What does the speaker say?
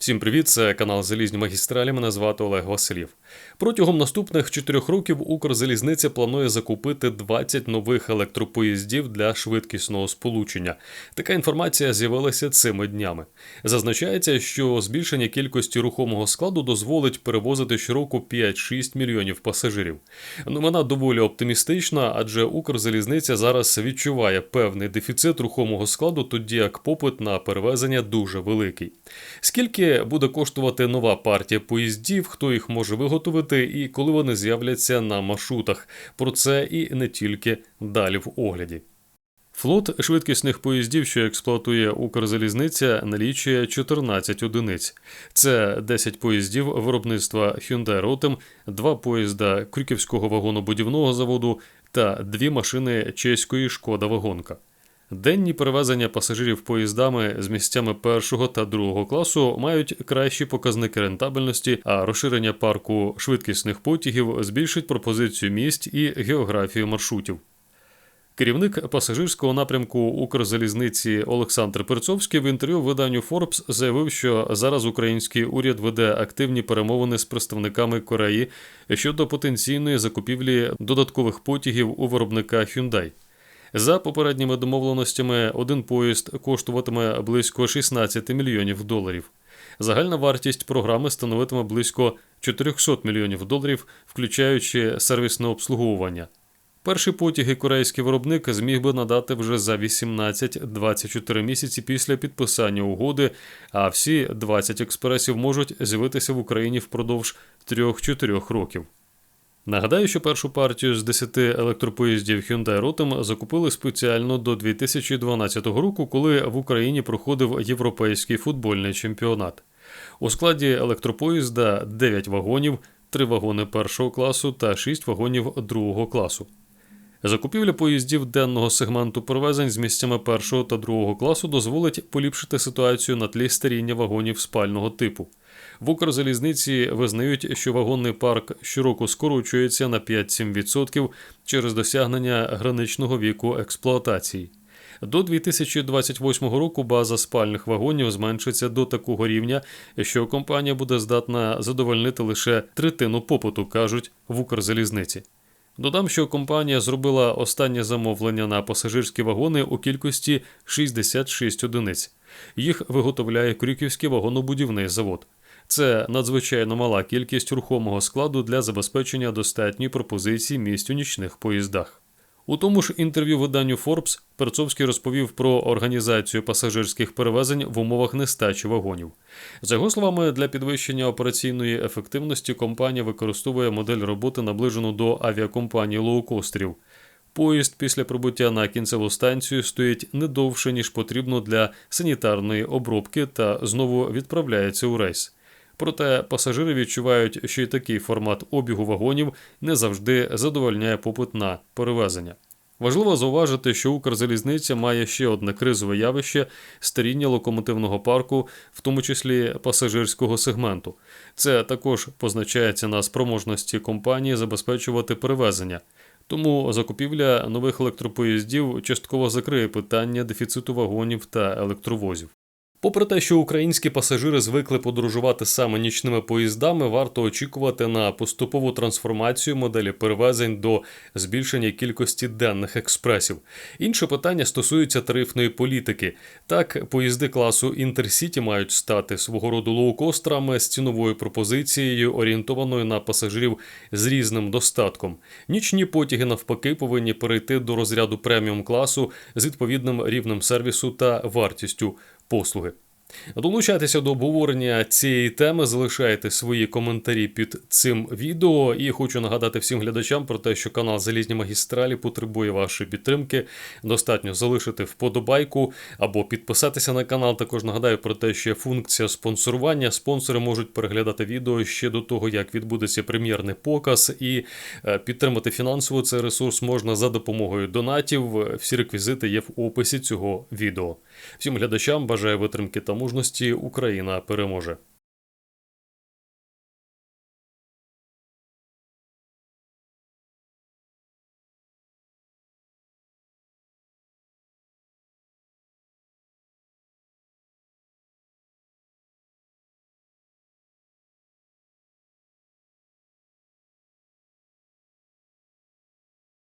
Всім привіт, це канал Залізні магістралі. Мене звати Олег Василів. Протягом наступних чотирьох років Укрзалізниця планує закупити 20 нових електропоїздів для швидкісного сполучення. Така інформація з'явилася цими днями. Зазначається, що збільшення кількості рухомого складу дозволить перевозити щороку 5-6 мільйонів пасажирів. Новина доволі оптимістична, адже Укрзалізниця зараз відчуває певний дефіцит рухомого складу, тоді як попит на перевезення дуже великий. Скільки буде коштувати нова партія поїздів, хто їх може виготовити і коли вони з'являться на маршрутах? Про це і не тільки далі в огляді. Флот швидкісних поїздів, що експлуатує Укрзалізниця, налічує 14 одиниць. Це 10 поїздів виробництва Hyundai Rotem, 2 поїзда Крюківського вагонобудівного заводу та 2 машини чеської Шкода Вагонка. Денні перевезення пасажирів поїздами з місцями першого та другого класу мають кращі показники рентабельності, а розширення парку швидкісних потягів збільшить пропозицію місць і географію маршрутів. Керівник пасажирського напрямку Укрзалізниці Олександр Перцовський в інтерв'ю виданню Forbes заявив, що зараз український уряд веде активні перемовини з представниками Кореї щодо потенційної закупівлі додаткових потягів у виробника Hyundai. За попередніми домовленостями, один поїзд коштуватиме близько 16 мільйонів доларів. Загальна вартість програми становитиме близько 400 мільйонів доларів, включаючи сервісне обслуговування. Перші потяги корейський виробник зміг би надати вже за 18-24 місяці після підписання угоди, а всі 20 експресів можуть з'явитися в Україні впродовж 3-4 років. Нагадаю, що першу партію з 10 електропоїздів Hyundai Rotem закупили спеціально до 2012 року, коли в Україні проходив європейський футбольний чемпіонат. У складі електропоїзда 9 вагонів, 3 вагони першого класу та 6 вагонів другого класу. Закупівля поїздів денного сегменту перевезень з місцями першого та другого класу дозволить поліпшити ситуацію на тлі старіння вагонів спального типу. В Укрзалізниці визнають, що вагонний парк щороку скорочується на 5-7% через досягнення граничного віку експлуатації. До 2028 року база спальних вагонів зменшиться до такого рівня, що компанія буде здатна задовольнити лише третину попиту, кажуть в Укрзалізниці. Додам, що компанія зробила останнє замовлення на пасажирські вагони у кількості 66 одиниць. Їх виготовляє Крюківський вагонобудівний завод. Це надзвичайно мала кількість рухомого складу для забезпечення достатньої пропозиції місць у нічних поїздах. У тому ж інтерв'ю виданню Forbes Перцовський розповів про організацію пасажирських перевезень в умовах нестачі вагонів. За його словами, для підвищення операційної ефективності компанія використовує модель роботи, наближену до авіакомпанії лоукостерів. Поїзд після прибуття на кінцеву станцію стоїть не довше, ніж потрібно для санітарної обробки, та знову відправляється у рейс. Проте пасажири відчувають, що і такий формат обігу вагонів не завжди задовольняє попит на перевезення. Важливо зауважити, що Укрзалізниця має ще одне кризове явище старіння локомотивного парку, в тому числі пасажирського сегменту. Це також позначається на спроможності компанії забезпечувати перевезення. Тому закупівля нових електропоїздів частково закриє питання дефіциту вагонів та електровозів. Попри те, що українські пасажири звикли подорожувати саме нічними поїздами, варто очікувати на поступову трансформацію моделі перевезень до збільшення кількості денних експресів. Інше питання стосується тарифної політики. Так, поїзди класу Інтерсіті мають стати свого роду лоукостерами з ціновою пропозицією, орієнтованою на пасажирів з різним достатком. Нічні потяги навпаки повинні перейти до розряду преміум класу з відповідним рівнем сервісу та вартістю послуги. Долучайтеся до обговорення цієї теми, залишайте свої коментарі під цим відео. І хочу нагадати всім глядачам про те, що канал Залізні магістралі потребує вашої підтримки. Достатньо залишити вподобайку або підписатися на канал. Також нагадаю про те, що є функція спонсорування. Спонсори можуть переглядати відео ще до того, як відбудеться прем'єрний показ, і е, підтримати фінансово цей ресурс можна за допомогою донатів. Всі реквізити є в описі цього відео. Всім глядачам бажаю витримки та мужності. Україна переможе.